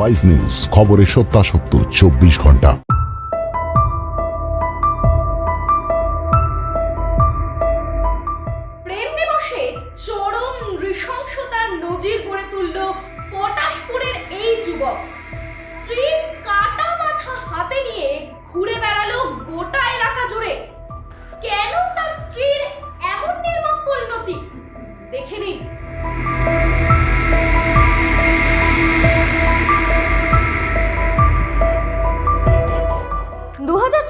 Wise news খবরের সত্যাসত্য, চব্বিশ ঘণ্টা। প্রেম চরম নজির গড়ে তুলল পটাশপুরের এই যুবক। স্ত্রীর কাটা মাথা হাতে নিয়ে ঘুরে বেড়ালো গোটা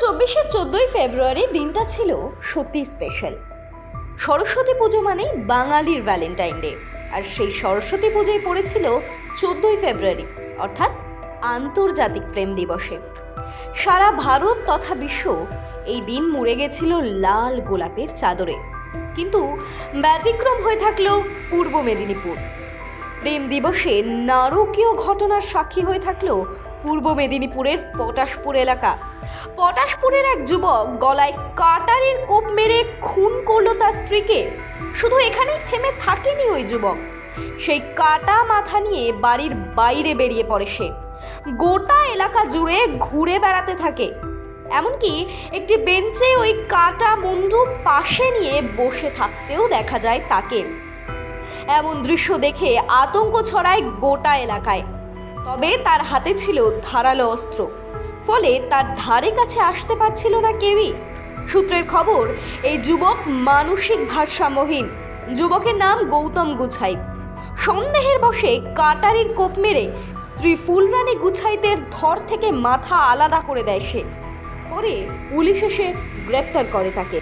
চব্বিশের চোদ্দই ফেব্রুয়ারি দিনটা ছিল সত্যি স্পেশাল সরস্বতী পুজো মানেই বাঙালির ভ্যালেন্টাইন ডে আর সেই সরস্বতী পুজোয় পড়েছিল চোদ্দই ফেব্রুয়ারি, অর্থাৎ আন্তর্জাতিক প্রেম দিবসে। সারা ভারত তথা বিশ্ব এই দিন মুড়ে গেছিল লাল গোলাপের চাদরে। কিন্তু ব্যতিক্রম হয়ে থাকল পূর্ব মেদিনীপুর। প্রেম দিবসে নারকীয় ঘটনার সাক্ষী হয়ে থাকল পূর্ব মেদিনীপুরের পটাশপুর এলাকা। পটাশপুরের এক যুবক গলায় কাটারির কোপ মেরে খুন করল তার স্ত্রীকে। শুধু এখানেই থেমে থাকেনি ওই যুবক। সেই কাটা মাথা নিয়ে বাড়ির বাইরে বেরিয়ে পড়ে সে। গোটা এলাকা জুড়ে ঘুরে বেড়াতে থাকে। এমনকি একটি বেঞ্চে ওই কাটা মুন্ডু পাশে নিয়ে বসে থাকতেও দেখা যায় তাকে। এমন দৃশ্য দেখে আতঙ্ক ছড়ায় গোটা এলাকায়। তবে তার হাতে ছিল ধারালো অস্ত্র। ফলে তার ধারে কাছে আসতে পারছিল না কেউই। সূত্রের খবর, এই যুবক মানসিক ভারসাম্যহীন। যুবকের নাম গৌতম গুছাই। সন্দেহের বশে কাটারির কোপ মেরে স্ত্রী ফুলরানী গুছাইতের ধর থেকে মাথা আলাদা করে দেয় সে। পরে পুলিশ এসে গ্রেপ্তার করে তাকে।